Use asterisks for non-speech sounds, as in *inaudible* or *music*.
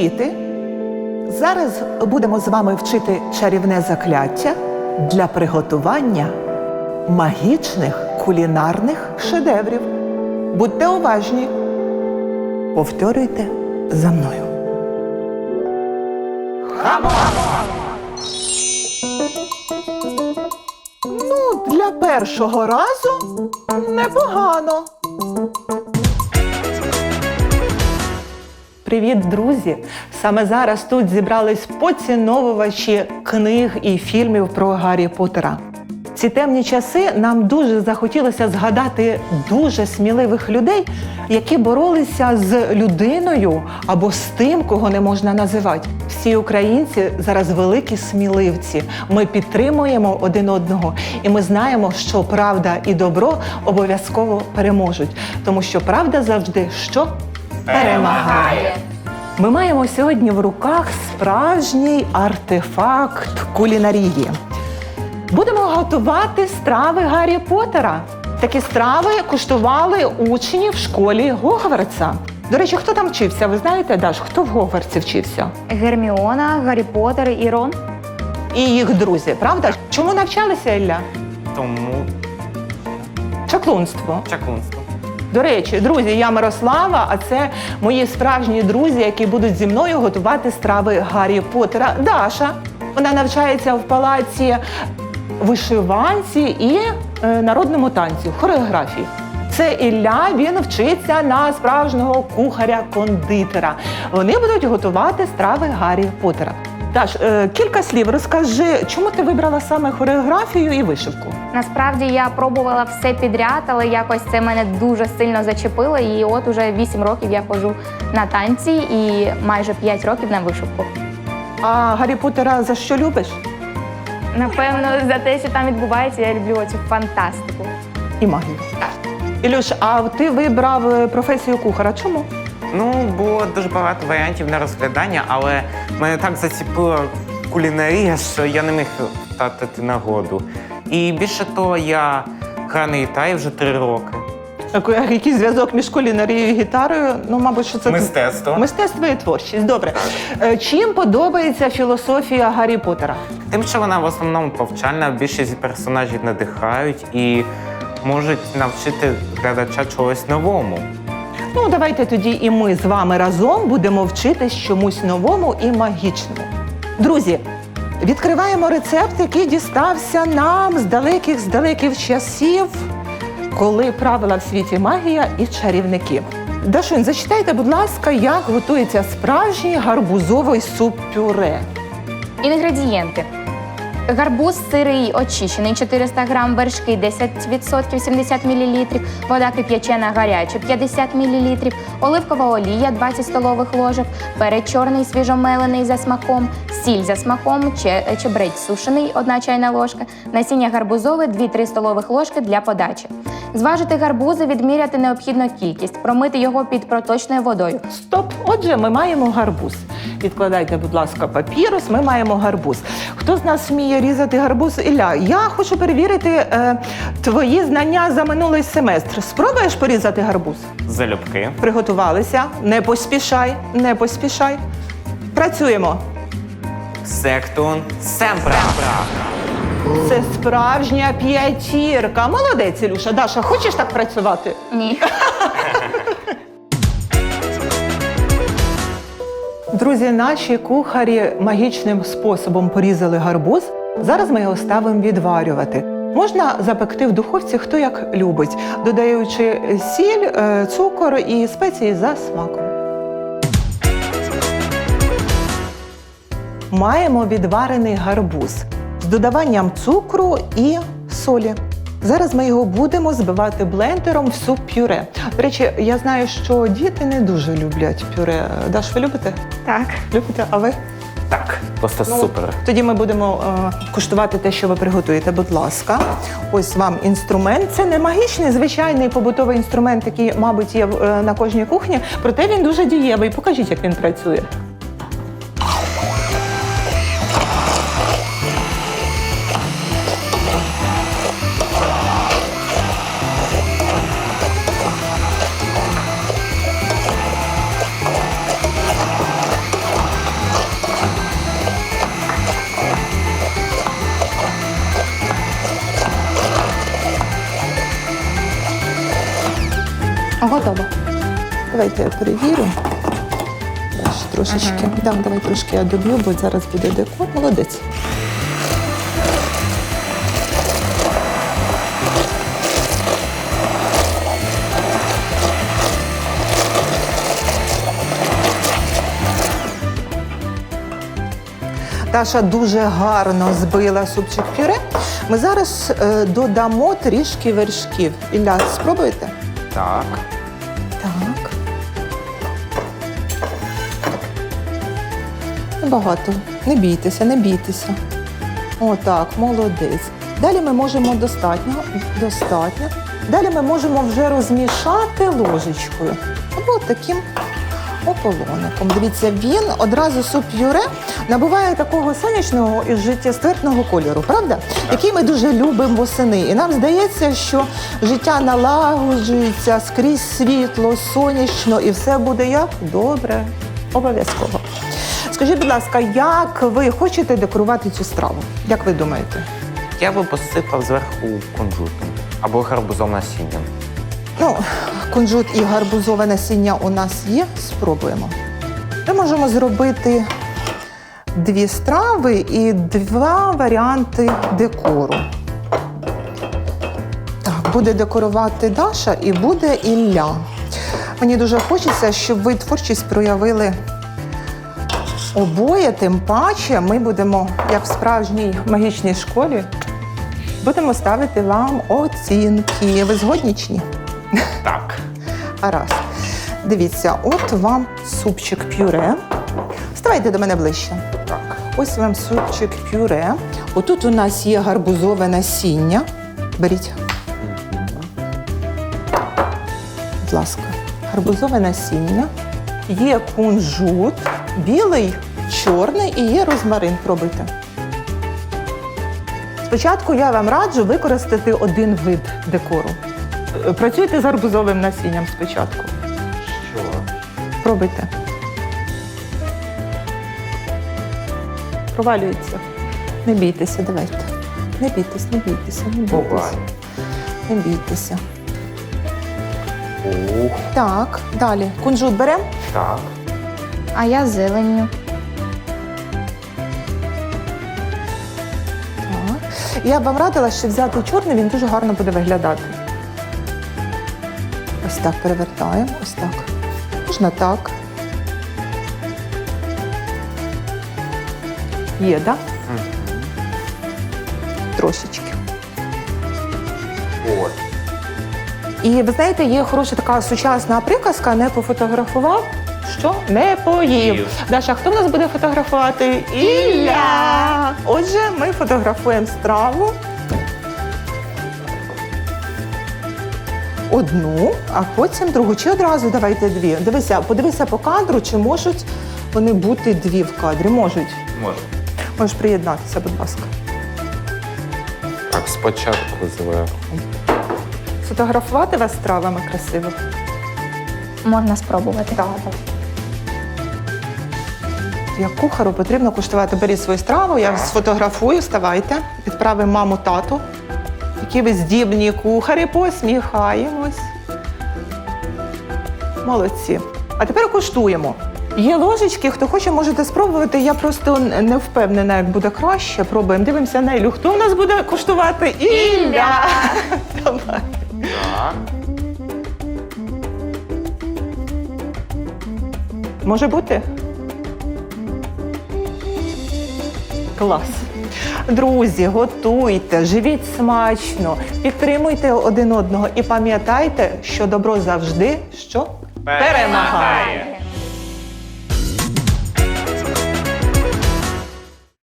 Діти, зараз будемо з вами вчити чарівне закляття для приготування магічних кулінарних шедеврів. Будьте уважні. Повторюйте за мною. Ну, для першого разу непогано. Привіт, друзі! Саме зараз тут зібрались поціновувачі книг і фільмів про Гаррі Поттера. Ці темні часи нам дуже захотілося згадати дуже сміливих людей, які боролися з людиною або з тим, кого не можна називати. Всі українці зараз великі сміливці. Ми підтримуємо один одного, і ми знаємо, що правда і добро обов'язково переможуть, тому що правда завжди що перемагає. Ми маємо сьогодні в руках справжній артефакт кулінарії. Будемо готувати страви Гаррі Поттера. Такі страви куштували учні в школі Гогвартса. До речі, хто там вчився? Ви знаєте, Даш, хто в Гогвартсі вчився? Герміона, Гаррі Поттер і Рон. І їх друзі, правда? Чому навчалися Ілля? Тому Чаклунство. чаклунство. До речі, друзі, я Мирослава, а це мої справжні друзі, які будуть зі мною готувати страви Гаррі Поттера. Даша. Вона навчається в палаці вишиванці і е, народному танцю, хореографії. Це Ілля, він вчиться на справжнього кухаря-кондитера. Вони будуть готувати страви Гаррі Поттера. Даш, е, кілька слів розкажи, чому ти вибрала саме хореографію і вишивку? Насправді я пробувала все підряд, але якось це мене дуже сильно зачепило. І от уже 8 років я ходжу на танці і майже 5 років на вишивку. А Гаррі Поттера за що любиш? Напевно, за те, що там відбувається, я люблю цю фантастику. І магію. Ілюш, а ти вибрав е, професію кухара. Чому? Ну, було дуже багато варіантів на розглядання, але мене так заціпила кулінарія, що я не міг втратити нагоду. І більше того, я граю на гітарі вже три роки. Так, Який зв'язок між кулінарією і гітарою? Ну, мабуть, що це Мистецтво. Мистецтво і творчість. Добре. Е, Чим подобається філософія Гаррі Поттера? Тим, що вона в основному повчальна, більшість персонажів надихають і можуть навчити глядача чогось новому. Ну, давайте тоді і ми з вами разом будемо вчитись чомусь новому і магічному. Друзі, відкриваємо рецепт, який дістався нам з далеких з далеких часів, коли правила в світі магія і чарівники. Дашунь, зачитайте, будь ласка, як готується справжній гарбузовий суп-пюре. Інгредієнти. Гарбуз сирий очищений 400 грам, вершки 10% 70 мл, вода кип'ячена гаряча 50 мл, оливкова олія 20 столових ложок, перець чорний свіжомелений за смаком, сіль за смаком, че- чебрець сушений 1 чайна ложка, насіння гарбузове 2-3 столових ложки для подачі. Зважити гарбузи, відміряти необхідну кількість, промити його під проточною водою. Стоп! Отже, ми маємо гарбуз. Відкладайте, будь ласка, папірус. Ми маємо гарбуз. Хто з нас вміє різати гарбуз? Ілля, я хочу перевірити е, твої знання за минулий семестр. Спробуєш порізати гарбуз? Залюбки. Приготувалися. Не поспішай, не поспішай. Працюємо. Сектун семпра. Це справжня п'ятірка. Молодець, Ілюша. Даша, хочеш так працювати? Ні. *laughs* Друзі, наші кухарі магічним способом порізали гарбуз. Зараз ми його ставимо відварювати. Можна запекти в духовці хто як любить, додаючи сіль, е, цукор і спеції за смаком. Маємо відварений гарбуз з додаванням цукру і солі. Зараз ми його будемо збивати блендером в суп пюре. До речі, я знаю, що діти не дуже люблять пюре. Даш, ви любите? Так. Любите? А ви? Так, просто супер. Тоді ми будемо е, куштувати те, що ви приготуєте. Будь ласка, ось вам інструмент. Це не магічний, звичайний побутовий інструмент, який, мабуть, є е, на кожній кухні. Проте він дуже дієвий. Покажіть, як він працює. Готово. Давайте я перевірю. Трошечки. Да, давай трошки я доб'ю, бо зараз буде декор. Молодець. Таша дуже гарно збила супчик пюре. Ми зараз е, додамо трішки вершків. Ілля, спробуйте? Так. Небагато. Не бійтеся, не бійтеся. Отак, молодець. Далі ми можемо достатньо, достатньо. Далі ми можемо вже розмішати ложечкою. Або таким ополоником. Дивіться, він одразу суп пюре набуває такого сонячного і життєствердного кольору, правда? Який ми дуже любимо восени. І нам здається, що життя налагоджується скрізь світло, сонячно, і все буде як добре, обов'язково. Скажіть, будь ласка, як ви хочете декорувати цю страву? Як ви думаєте? Я би посипав зверху кунжутом або гарбузом насінням. Ну, кунжут і гарбузове насіння у нас є. Спробуємо. Ми можемо зробити дві страви і два варіанти декору. Так, буде декорувати Даша і буде Ілля. Мені дуже хочеться, щоб ви творчість проявили обоє, тим паче ми будемо, як в справжній магічній школі, будемо ставити вам оцінки. Ви згодні чи ні? Так. *laughs* Гаразд. Дивіться, от вам супчик пюре. Ставайте до мене ближче. Так. Ось вам супчик пюре. Отут у нас є гарбузове насіння. Беріть. Будь ласка, гарбузове насіння. Є кунжут, білий, чорний і є розмарин. Пробуйте. Спочатку я вам раджу використати один вид декору. Е, Працюйте з гарбузовим насінням спочатку. Що? Пробуйте. Провалюється. Не бійтеся, давайте. Не бійтесь, не бійтеся, не бійтеся. Буває. Не бійтеся. Ух, Так, далі. Кунжут беремо. так. А я зеленню. Я б вам радила, що взяти чорний, він дуже гарно буде виглядати. Ось так перевертаємо, ось так. Можна так. Є, так? Мгм. Трошечки. От. І ви знаєте, є хороша така сучасна приказка, не пофотографував. Що не поїв. Даша, хто в нас буде фотографувати? Ілля! Отже, ми фотографуємо страву. Одну, а потім другу. Чи одразу давайте дві. Дивися, подивися по кадру, чи можуть вони бути дві в кадрі. Можуть. Може. Можеш приєднатися, будь ласка. Так, спочатку зверху. Фотографувати вас стравами красиво. Можна спробувати. Так. Як кухару потрібно куштувати. Беріть свою страву, я сфотографую, ставайте, відправимо маму тату. Які ви здібні кухарі, посміхаємось. Молодці. А тепер куштуємо. Є ложечки, хто хоче, можете спробувати. Я просто не впевнена, як буде краще. Пробуємо. Дивимося на Ілю. Хто в нас буде куштувати? Ілля! *laughs* Давай. Може бути? Клас. Друзі, готуйте, живіть смачно, підтримуйте один одного і пам'ятайте, що добро завжди що Перемагає.